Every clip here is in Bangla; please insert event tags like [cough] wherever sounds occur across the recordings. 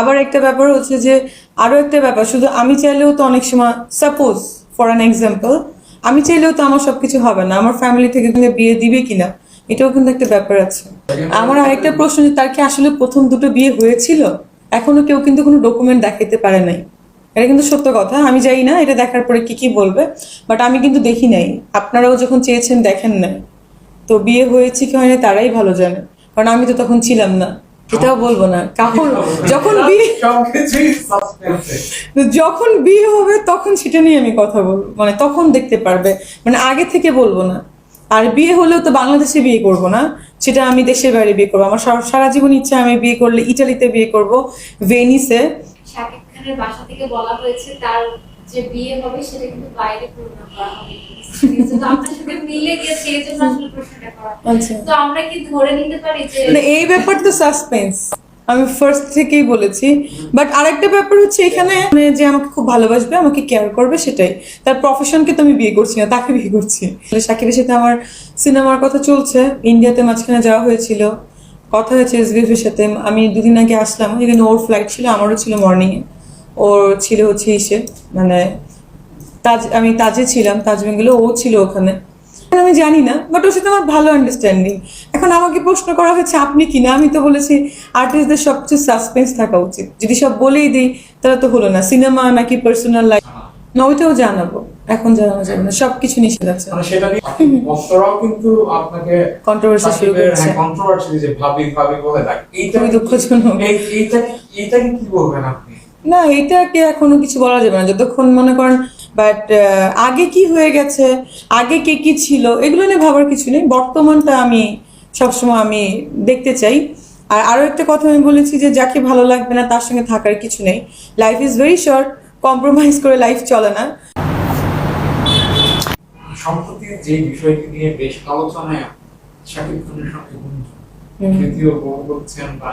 আবার একটা ব্যাপার হচ্ছে যে আরও একটা ব্যাপার, শুধু আমি চাইলেও তো অনেক সময় সাপোজ ফর অ্যান এক্সাম্পল আমি চাইলেও তো আমার সবকিছু হবে না, আমার ফ্যামিলি থেকে বিয়ে দিবে কিনা, এটাও কিন্তু একটা ব্যাপার আছে। আমার আরেকটা প্রশ্ন যে তার কি আসলে প্রথম দুটো বিয়ে হয়েছিল? এখনও কেউ কিন্তু কোনো ডকুমেন্ট দেখাতে পারে নাই। এটা কিন্তু সত্য কথা, আমি যাই না, এটা দেখার পরে কি কি বলবে বাট আমি কিন্তু দেখি নাই। আপনারাও যখন চেয়েছেন দেখেন নাই। তো বিয়ে হয়েছে কি হয়নি তারাই ভালো জানে, কারণ আমি তো তখন ছিলাম না। এটাও বলব না। কখন যখন বিয়ে যখন বিয়ে হবে, তখন সেটা নিয়ে আমি কথা বলব মানে তখন দেখতে পারবে। মানে আগে থেকে বলব না। আর বিয়ে হলেও তো বাংলাদেশে বিয়ে করব না। সেটা আমি দেশের বাইরে বিয়ে করব। আমার সারা- জীবন ইচ্ছা আমি বিয়ে করলে ইটালিতে বিয়ে করব, ভেনিসে। বাসা থেকে বলা হয়েছে তার যে বিয়ে হবে সেটা কিন্তু বাইরে পূর্ণ করা হবে। এই আচ্ছা। মানে এই ব্যাপার তো সাসপেন্স আমি ফার্স্ট থেকেই বলেছি। বাট আরেকটা ব্যাপার হচ্ছে এখানে মানে যে আমাকে খুব ভালোবাসবে আমাকে কেয়ার করবে সেটাই। তার প্রফেশনকে তো আমি বিয়ে করছি না তাকে বিয়ে করছি। সাকিবের সাথে আমার সিনেমার কথা চলছে। ইন্ডিয়াতে মাঝখানে যাওয়া হয়েছিল। কথা হয়েছে সাথে। আমি দুদিন আগে আসলাম। এখানে ওর ফ্লাইট ছিল আমারও ছিল মর্নিং এ ওর ছিল হচ্ছে ইসে মানে তাজ আমি তাজে ছিলাম তাজ বেঙ্গলে ও ছিল ওখানে। আমি জানি না বাট ওর সাথে আমার ভালো আন্ডারস্ট্যান্ডিং এখন আমাকে প্রশ্ন করা হয়েছে আপনি কি না? আমি তো বলেছি আর্টিস্টদের সবচেয়ে সাসপেন্স থাকা উচিত। যদি সব বলেই দিই তাহলে তো হলো না। সিনেমা নাকি পার্সোনাল লাইফ না ওইটাও জানাব। এখন জানানো যাবে না সবকিছু নিষেধ আছে। মানে সেটা নিয়ে কিন্তু আপনাকে কন্ট্রোভার্সি শুরু করছে। কন্ট্রোভার্সি যে ভাবি ভাবি বলে এইটা দুঃখজনক। এইটা এইটা কি বলবেন আপনি? না এটাকে এখনও কিছু বলা যাবে না। যতক্ষণ মনে করেন বাট আগে কি হয়ে গেছে আগে কে কি ছিল এগুলো নিয়ে ভাবার কিছু নেই। বর্তমানটা আমি সবসময় আমি দেখতে চাই। আর আরও একটা কথা আমি বলেছি যে যাকে ভালো লাগবে না তার সঙ্গে থাকার কিছু নেই। Life is very short compromise করে লাইফ চলে না। সম্প্রতি যে বিষয়টি নিয়ে বেশ আলোচনায় শাকিব খানের সঙ্গে বউ করছেন বা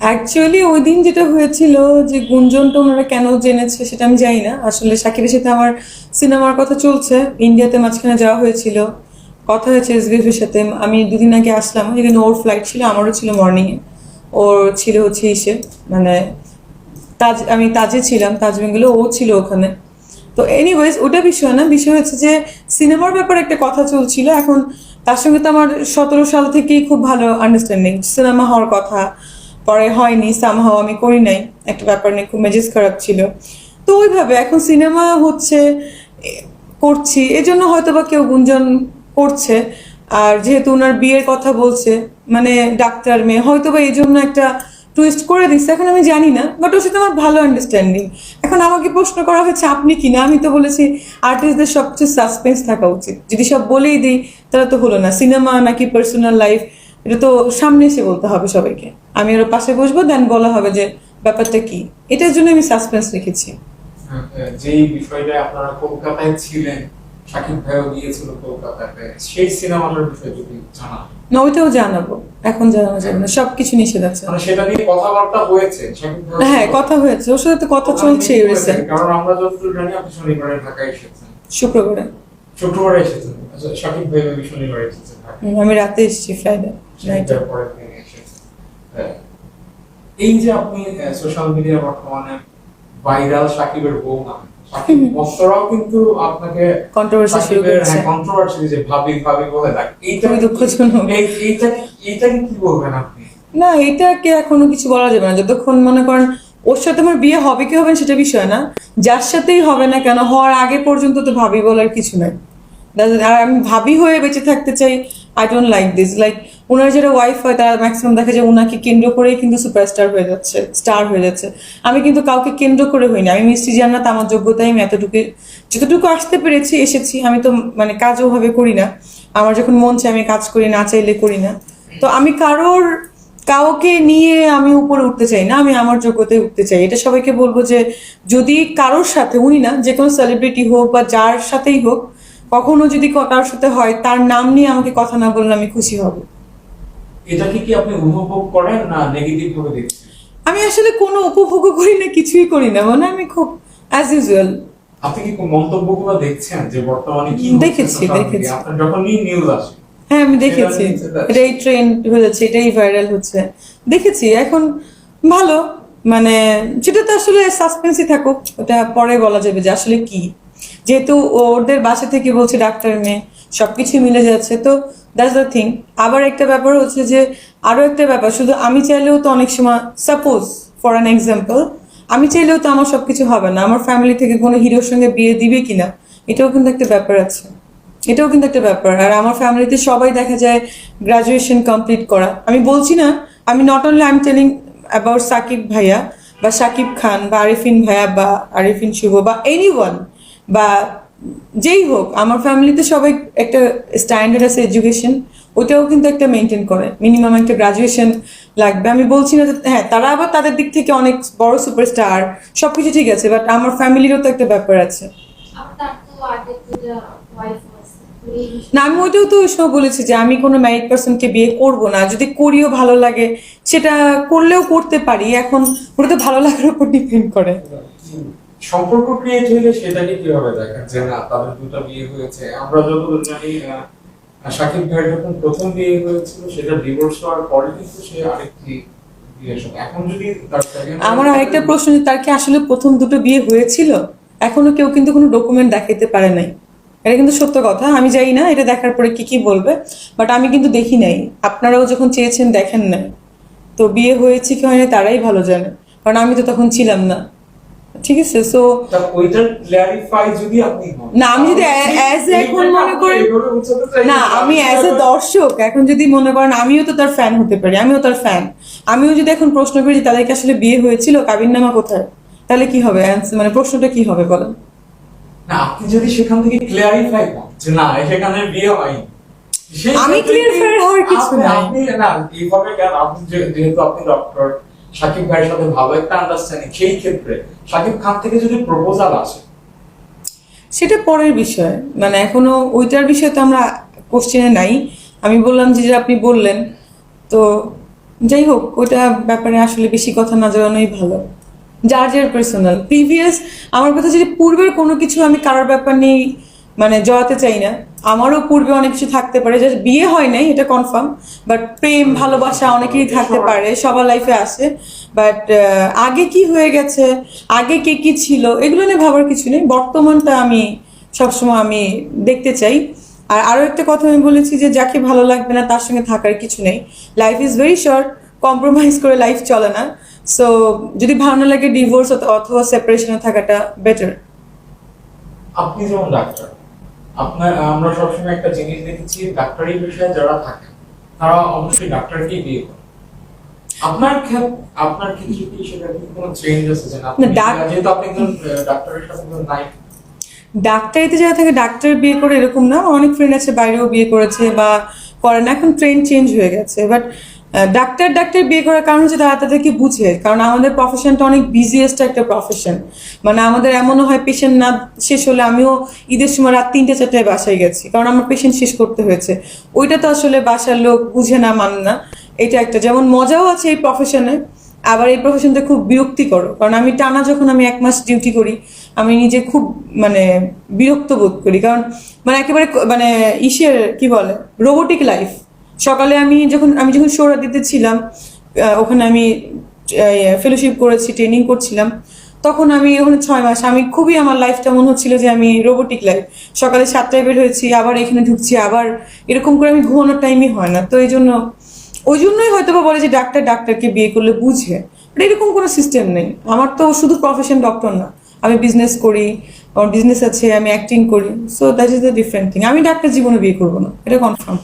অ্যাকচুয়ালি ওই দিন যেটা হয়েছিল যে গুঞ্জনটা ওনারা কেন জেনেছে সেটা আমি জানি না। আসলে সাকিবের সাথে আমার সিনেমার কথা চলছে। ইন্ডিয়াতে মাঝখানে যাওয়া হয়েছিল। কথা হয়েছে এসবিএফ এর সাথে। আমি দুদিন আগে আসলাম। এখানে ওর ফ্লাইট ছিল, আমারও ছিল মর্নিং এ ওর ছিল হচ্ছে ইসে। মানে তাজ, আমি তাজে ছিলাম, তাজ বেঙ্গলে ও ছিল ওখানে। তো এনিওয়েজ ওটা বিষয় না, বিষয় হচ্ছে যে সিনেমার ব্যাপারে একটা কথা চলছিল, এখন তার সঙ্গে তো আমার সতেরো সাল থেকেই খুব ভালো আন্ডারস্ট্যান্ডিং সিনেমা হওয়ার কথা, পরে হয়নি সামহাও আমি করি নাই, একটা ব্যাপার নিয়ে খুব মেজাজ খারাপ ছিল। তো ওইভাবে এখন সিনেমা হচ্ছে করছি, এজন্য হয়তো বা কেউ গুঞ্জন করছে, আর যেহেতু ওনার বিয়ের কথা বলছে মানে ডাক্তার মেয়ে হয়তো বা এই জন্য একটা টুইস্ট করে দিচ্ছে এখন আমি জানি না বাট ওর সাথে আমার ভালো আন্ডারস্ট্যান্ডিং এখন আমাকে প্রশ্ন করা হয়েছে, আপনি কি না? আমি তো বলেছি আর্টিস্টদের সবচেয়ে সাসপেন্স থাকা উচিত। যদি সব বলেই দিই তাহলে তো হলো না সিনেমা নাকি পার্সোনাল লাইফ এটা তো সামনে এসে বলতে হবে সবাইকে। আমি ওর পাশে বসবো দেন বলা হবে যে, ব্যাপারটা কি? এটার জন্য আমি সাসপেন্স রেখেছি। যেই বিষয়টা আপনারা কলকাতায় ছিলেন শাকিব ভাইও গিয়েছিল কলকাতাতে সেই সিনেমাটার বিষয়ে যদি জানান। না ওইটাও জানাব। এখন জানানো যাবে না সবকিছু নিষেধ আছে। মানে সেটা নিয়ে কথাবার্তা হয়েছে হ্যাঁ কথা হয়েছে। ওর সাথে তো কথা চলছে রিসেন্ট কারণ আমরা জানি আপনি শনিবারে ঢাকায় এসেছেন। শুক্রবারে। শুক্রবারে এসেছেন। আচ্ছা শাকিব ভাই শনিবারে এসেছেন আমি রাতে এসেছি ফ্রাইডে নাইটে শনিবার পরের দিন এসেছেন। হ্যাঁ। এই যে আপনি সোশ্যাল মিডিয়া বর্তমানে ভাইরাল শাকিবের বউ নামে। কিন্তু আপনাকে কন্ট্রোভার্সি শুরু করছে কন্ট্রোভার্সি যে ভাবি ভাবি বলে ডাক এইটা খুবই দুঃখজনক। এই- এইটা এইটা কি বলবেন আপনি না এটাকে এখনও কিছু বলা যাবে না যতক্ষণ মনে করেন ওর সাথে আমার বিয়ে হবে কি হবে না সেটা বিষয় না যার সাথেই হবে না কেন হওয়ার আগে পর্যন্ত তো ভাবি বলার কিছু নাই. আর আমি ভাবি হয়ে বেঁচে থাকতে চাই I don't like this like ওনার যারা ওয়াইফ হয়, তারা ম্যাক্সিমাম দেখা যায় ওনাকে কেন্দ্র করেই কিন্তু সুপারস্টার হয়ে যাচ্ছে স্টার হয়ে যাচ্ছে। আমি কিন্তু কাউকে কেন্দ্র করে হইনি। আমি মিষ্টি জান্নাত, আমার যোগ্যতায় আমি এতটুকু, যতটুকু আসতে পেরেছি, এসেছি। আমি তো মানে কাজ ওভাবে করি না। আমার যখন মন চাই আমি কাজ করি, না চাইলে করি না। তো আমি কারোর, কাউকে নিয়ে আমি উপরে উঠতে চাই না। আমি আমার যোগ্যতায় উঠতে চাই। এটা সবাইকে বলব যে, যদি কারোর সাথে, উনি না, যে কোনো সেলিব্রিটি হোক বা যার সাথেই হোক কখনো যদি কারোর সাথে হয় তার নাম নিয়ে আমাকে কথা না বললে আমি খুশি হব। এটাকে কি আপনি উপভোগ করেন না নেগেটিভ ভাবে দেখছেন? আমি আসলে কোনো উপভোগ করি না কিছুই করি না। মানে আমি খুব অ্যাজ ইউজুয়াল আপনি কি কোন মন্তব্যগুলো দেখছেন যে বর্তমানে কি দেখেছি? দেখেছি। আপনার যখনই নিউজ আসে হ্যাঁ আমি দেখেছি। এটাই ট্রেন্ড হয়ে যাচ্ছে এটাই ভাইরাল হচ্ছে। দেখেছি এখন ভালো। মানে সেটা তো আসলে সাসপেন্সই থাকুক ওটা পরে বলা যাবে যে আসলে কি। যেহেতু ওদের বাসা থেকে বলছে ডাক্তার মেয়ে সবকিছু মিলে যাচ্ছে। তো দ্যাটস দ্য থিং আবার একটা ব্যাপার হচ্ছে যে আরও একটা ব্যাপার, শুধু আমি চাইলেও তো অনেক সময় সাপোজ ফর অ্যান এক্সাম্পল আমি চাইলেও তো আমার সবকিছু হবে না। আমার ফ্যামিলি থেকে কোনো হিরোর সঙ্গে বিয়ে দিবে কিনা, এটাও কিন্তু একটা ব্যাপার আছে। এটাও কিন্তু একটা ব্যাপার। আর আমার ফ্যামিলিতে সবাই দেখা যায় গ্রাজুয়েশন কমপ্লিট করা। আমি বলছি না, আমি not only I am telling about Sakib ভাইয়া বা সাকিব খান বা আরিফিন ভাইয়া বা আরিফিন শুভ বা এনি বা যেই হোক আমার ফ্যামিলিতে সবাই একটা স্ট্যান্ডার্ড আছে এডুকেশন ওটাও কিন্তু একটা মেনটেন করে। মিনিমাম একটা গ্রাজুয়েশন লাগবে। আমি বলছি না হ্যাঁ তারা আবার তাদের দিক থেকে অনেক বড় সুপারস্টার সবকিছু ঠিক আছে বাট আমার ফ্যামিলিরও তো একটা ব্যাপার আছে। না আমি ওইটাও তো ওই বলেছি যে আমি কোনো ম্যারিড পার্সনকে বিয়ে করব না। যদি করিও ভালো লাগে সেটা করলেও করতে পারি। এখন ওটা তো ভালো লাগার উপর ডিপেন্ড করে। সম্পর্ক ক্রিয়েট হইলে সেটাকে কীভাবে দেখেন? যে না তাদের দুটো বিয়ে হয়েছে। আমরা যতদূর জানি শাকিব ভাইয়ের যখন প্রথম বিয়ে হয়েছিল সেটা ডিভোর্স হওয়ার পরে কিন্তু সে আরেকটি আমার আরেকটা প্রশ্ন তার কি আসলে প্রথম দুটো বিয়ে হয়েছিল? এখনও কেউ কিন্তু কোনো ডকুমেন্ট দেখাতে পারে নাই। এটা কিন্তু সত্য কথা আমি জানি না এটা দেখার পরে কি কি বলবে। বাট আমি কিন্তু দেখি নাই। আপনারাও যখন চেয়েছেন দেখেন নাই। তো বিয়ে হয়েছে কি হয়নি তারাই ভালো জানে। কারণ আমি তো তখন ছিলাম না। ঠিক আছে সো ক্ল্যারিফাই যদি আপনি না, আমি যদি এখন মনে করেন- না আমি অ্যাজ এ দর্শক এখন যদি মনে করেন আমিও তো তার ফ্যান হতে পারি আমিও তার ফ্যান আমিও যদি এখন প্রশ্ন করি যে তাদেরকে আসলে বিয়ে হয়েছিল কাবিননামা কোথায়? তাহলে কি হবে? মানে প্রশ্নটা কি হবে বলেন। না আপনি যদি সেখান থেকে ক্লিয়ারিফাই যে না সেখানে বিয়ে হয়নি আমি ক্ষেত্রে কি- হওয়ার কিছু নাই। আপনি না এইভাবে কেন? আপনি যেহেতু আপনি ডক্টর সাকিব ভাইয়ের সাথে ভালো একটা আন্ডারস্ট্যান্ডিং সেই ক্ষেত্রে সাকিব খান থেকে যদি প্রপোজাল আসে? সেটা পরের বিষয়। মানে এখনও ওইটার বিষয় তো আমরা কোশ্চেনে নাই। আমি বললাম যে আপনি বললেন, তো যাই হোক, ওইটা ব্যাপারে আসলে বেশি কথা না জানানোই ভালো। যার যার পার্সোনাল প্রিভিয়াস আমার কথা যদি পূর্বের কোনো কিছু আমি কারোর ব্যাপার নিয়ে মানে জড়াতে চাই না। আমারও পূর্বে অনেক কিছু থাকতে পারে যে বিয়ে হয় নাই এটা কনফার্ম বাট প্রেম ভালোবাসা অনেকেরই থাকতে পারে সবার লাইফে আসে বাট আগে কি হয়ে গেছে আগে কে কি ছিল এগুলো নিয়ে ভাবার কিছু নেই বর্তমানটা আমি সবসময় আমি দেখতে চাই। আর আরও একটা কথা আমি বলেছি যে যাকে ভালো লাগবে না তার সঙ্গে থাকার কিছু নেই। Life is very short compromise করে লাইফ চলে না। সো যদি ভালো না লাগে ডিভোর্স অথবা সেপারেশনে থাকাটা বেটার আপনি যেমন ডাক্তার আপনার আমরা সবসময় একটা জিনিস দেখেছি ডাক্তারি বিষয়ে যারা থাকেন তারা অবশ্যই ডাক্তারকেই বিয়ে করে। আপনার ক্ষেত্রে আপনার ক্ষেত্রে কি সেটা কোনো চেঞ্জ আছে যেহেতু আপনি একজন ডাক্তারের সাথে নাইট ডাক্তারিতে যারা থাকে ডাক্তার বিয়ে করে এরকম না। অনেক ফ্রেন্ড আছে বাইরেও বিয়ে করেছে বা করে না। এখন ট্রেন্ড চেঞ্জ হয়ে গেছে। বাট ডাক্তার ডাক্তার বিয়ে করার কারণ হচ্ছে তারা তাদেরকে বুঝে। কারণ আমাদের প্রফেশনটা অনেক বিজিয়েস্ট একটা প্রফেশন মানে আমাদের এমনও হয় পেশেন্ট না শেষ হলে আমিও ঈদের সময় রাত তিনটে, চারটায় বাসায় গেছি। কারণ আমার পেশেন্ট শেষ করতে হয়েছে। ওইটা তো আসলে বাসার লোক বুঝে না মানে না। এটা একটা। যেমন মজাও আছে এই প্রফেশনে আবার এই প্রফেশনটা খুব বিরক্তিকর। কারণ আমি টানা যখন আমি এক মাস ডিউটি করি, আমি নিজে খুব মানে বিরক্ত বোধ করি। কারণ মানে একেবারে মানে ইসের কি বলে রোবোটিক লাইফ সকালে আমি যখন আমি যখন সৌরা দিতে ছিলাম ওখানে আমি ফেলোশিপ করেছি ট্রেনিং করছিলাম, তখন আমি ওখানে ছয় মাস, আমি খুবই, আমার লাইফটা মনে হচ্ছিল যে আমি রোবোটিক লাইফ সকালে সাতটায় বের হয়েছি, আবার এখানে ঢুকছি, আবার এরকম করে আমি ঘুমানোর টাইমই হয় না। তো এই জন্য, ওই জন্যই হয়তো বা বলে যে ডাক্তার ডাক্তারকে বিয়ে করলে বুঝে, But এরকম কোনো সিস্টেম নেই। আমার তো শুধু প্রফেশন ডক্টর না। আমি বিজনেস করি আমার বিজনেস আছে আমি অ্যাক্টিং করি so that is the different thing আমি ডাক্তার জীবনে বিয়ে করব না এটা কনফার্ম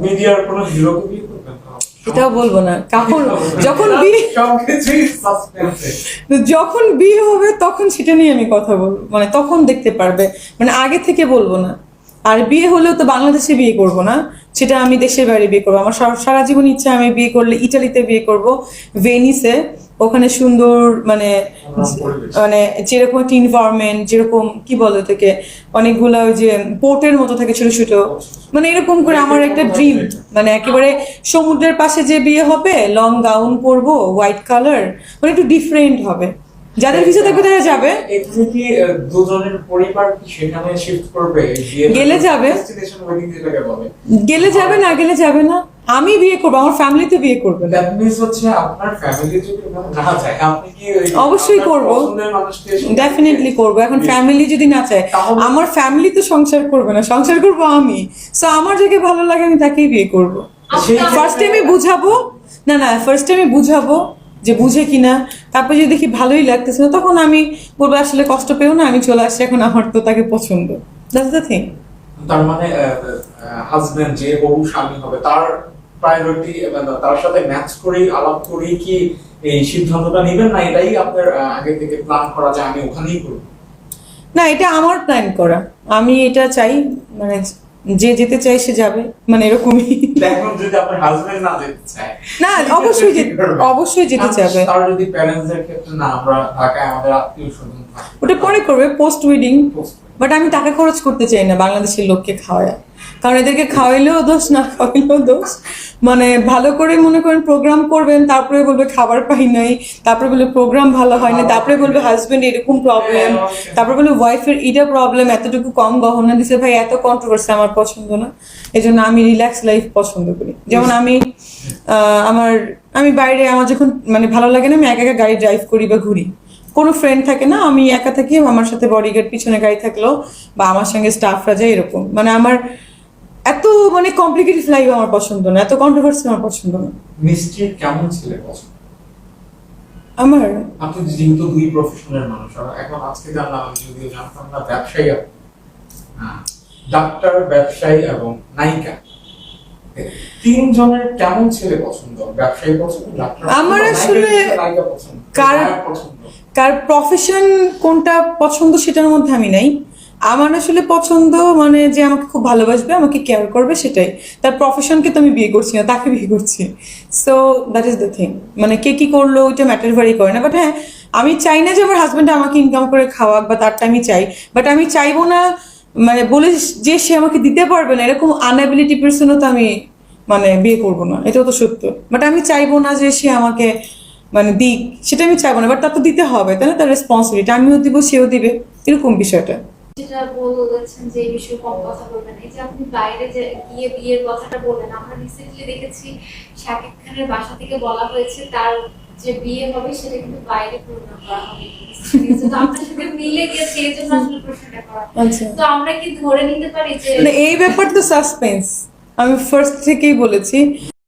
মিডিয়ার কোনো না? এটাও বলব না কাপড় যখন বিয়ে যখন বিয়ে হবে তখন সেটা নিয়ে আমি কথা বলব মানে তখন দেখতে পারবে মানে আগে থেকে বলব না। আর বিয়ে হলেও তো বাংলাদেশে বিয়ে করব না, সেটা আমি দেশের বাইরে বিয়ে করব। আমার সারা- জীবন ইচ্ছা আমি বিয়ে করলে ইটালিতে বিয়ে করব, ভেনিসে। ওখানে সুন্দর মানে মানে যেরকম একটা ইনভায়রনমেন্ট যেরকম কি বলে থেকে অনেকগুলো ওই যে পোর্টের মতো থাকে ছোট ছোট। মানে এরকম করে আমার একটা ড্রিম মানে একেবারে সমুদ্রের পাশে যে বিয়ে হবে লং গাউন পরবো হোয়াইট কালার মানে একটু ডিফারেন্ট হবে। যাদের ভিসা থাকবে তারা যাবে। দুজনের পরিবার সেখানে শিফট করবে? গেলে যাবে। গেলে যাবে না গেলে যাবে না। আমি বিয়ে করব আমার ফ্যামিলিতে বিয়ে করবে দ্যাট মিন্স হচ্ছে আপনার ফ্যামিলি যদি না যায় আপনি কি [laughs] অবশ্যই করব। ডেফিনেটলি করব। এখন ফ্যামিলি যদি না চায় আমার ফ্যামিলি তো সংসার করবে না সংসার করব আমি। সো আমার যাকে ভালো লাগে আমি তাকেই বিয়ে করব। সেই ফার্স্ট টাইমে বুঝাবো না না ফার্স্ট টাইমে বুঝাবো যে বুঝে কিনা তারপর যদি দেখি ভালোই লাগতেছে না তখন আমি বলব আসলে কষ্ট পেও না আমি চলে আসছি এখন আমার তো তাকে পছন্দ। দ্যাটস দ্য থিং তার মানে হাজবেন্ড যে বহু স্বামী হবে তার প্রায়োরিটি তার সাথে ম্যাচ করেই আলাপ করেই কি এই সিদ্ধান্তটা নেবেন না? এটাই আপনার আগে থেকে প্ল্যান করা যায় আমি ওখানেই করব। না এটা আমার প্ল্যান করা। আমি এটা চাই মানে যে যেতে চাই সে যাবে। মানে এরকমই। যদি আপনার হাজবেন্ড না যেতে চায় না সেক্ষেত্রে অবশ্যই যেতে? অবশ্যই যেতে আর যদি ক্ষেত্রে না আমরা ঢাকায় আমাদের আত্মীয় স্বজন ওটা পরে করবে পোস্ট ওয়েডিং বাট আমি টাকা খরচ করতে চাই না বাংলাদেশের লোককে খাওয়ায়। কারণ এদেরকে খাওয়াইলেও দোষ, না খাওয়াইলেও দোষ। মানে ভালো করে মনে করেন প্রোগ্রাম করবেন, তারপরে বলবে খাবার পাই নাই, তারপরে বলবে প্রোগ্রাম ভালো হয় না তারপরে বলবে হাজবেন্ড এরকম প্রবলেম তারপরে বলবে ওয়াইফের এটা প্রবলেম এতটুকু কম গহনা দিছে, ভাই এত কন্ট্রোভার্সি আমার পছন্দ না। এই জন্য আমি রিল্যাক্স লাইফ পছন্দ করি। যেমন আমি আমার, আমি বাইরে, আমার যখন মানে ভালো লাগে না, আমি একা একা গাড়ি ড্রাইভ করি বা ঘুরি। কোনো ফ্রেন্ড থাকে না, আমি একা থাকি, আমার সাথে বডিগার্ড পিছনে গাড়ি থাকল বা আমার সঙ্গে স্টাফরা যায় এরকম। মানে আমার এত মানে কমপ্লিকেটেড লাইফ আমার পছন্দ না এত কন্ট্রোভার্সি আমার পছন্দ না। মিষ্টির কেমন ছেলে পছন্দ? আমার? আপনি যেহেতু দুই প্রফেশনের মানুষ আর এখন আজকে জানলাম আমি যদিও জানতাম না ব্যবসায়ী আপনি। হ্যাঁ, ডাক্তার ব্যবসায়ী এবং নায়িকা। তিনজনের কেমন ছেলে পছন্দ? ব্যবসায়ী পছন্দ ডাক্তার আমার আসলে কার- কার প্রফেশন কোনটা পছন্দ সেটার মধ্যে আমি নাই। আমার আসলে পছন্দ মানে যে আমাকে খুব ভালোবাসবে, আমাকে কেয়ার করবে সেটাই। তার প্রফেশনকে তো আমি বিয়ে করছি না, তাকে বিয়ে করছি। So that is the thing মানে কে কী করল ওইটা ম্যাটার ভারি করে না। বাট হ্যাঁ আমি চাই না যে আমার হাজব্যান্ড আমাকে ইনকাম করে খাওয়াক বা তারটা আমি চাই। বাট আমি চাইব না মানে বলে যে সে আমাকে দিতে পারবে না, এরকম আনএবিলিটি পার্সনও তো আমি মানে বিয়ে করব না। এটাও তো সত্য। বাট আমি চাইব না যে সে আমাকে মানে দিক, সেটা আমি চাইব না। বাট তার তো দিতে হবে, তাই না? তার রেসপন্সিবিলিটি আমিও দিব, সেও দিবে। এরকম বিষয়টা। যেটা বলেছেন যে এই বিষয়ে কম কথা বলবেন। এই যে আপনি বাইরে গিয়ে বিয়ের কথাটা বললেন আমরা রিসেন্টলি দেখেছি শাকিব খানের বাসা থেকে বলা হয়েছে তার যে বিয়ে হবে সেটা কিন্তু বাইরে প্রোগ্রাম করা হবে। আমি ফার্স্ট থেকেই বলেছি।